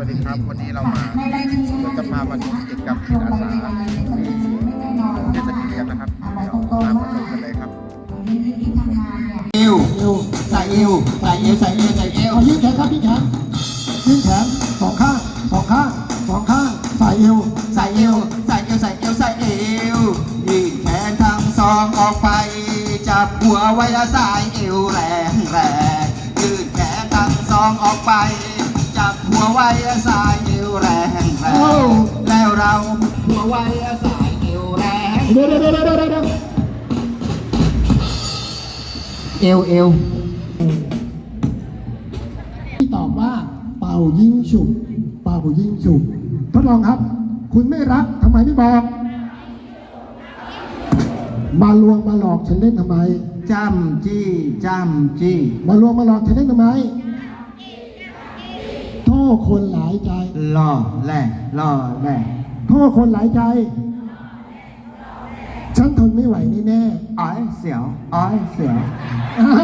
วัสดีครับ วันนี้เรามาเราจะพามาดูกิจกรรมจิตอาสาที่เทศกิจกันนะครับเดี๋ยวตามมาชมกันเลยครับเอวเอวใส่เอวใส่เอวใส่เอวใส่เอวยืดแขนครับยืดแขนยืดแขนสองข้างสองข้างสองข้างใส่เอวใส่เอวใส่เอวใส่เอวใส่เอวยืดแขนทั้งสองออกไป จับหัวไว้แล้วสายเอวแรงแรงยืดแขนทั้งสองออกไป จับหัวไว้สายเอวแรงแรงแล้วเราหัวไว้สายเอวแรงเดี๋ยวเดี๋ยวเดี๋ยวเดี๋ยวเอวเอวที่ตอบว่า เป่ายิงฉุบเป่ายิงฉุบทดลองครับ คุณไม่รักทำไมไม่บอก มาลวงมาหลอกฉันเล่นทำไมจ้ำจี้จ้ำจี้มาลวงมาหลอกฉันเล่นทำไม คนหลายใจล่อแหล่ล่อแหล่โทษคนหลายใจ ฉันทนไม่ไหวแน่อ้อยเสียวอ้อยเสียวๆ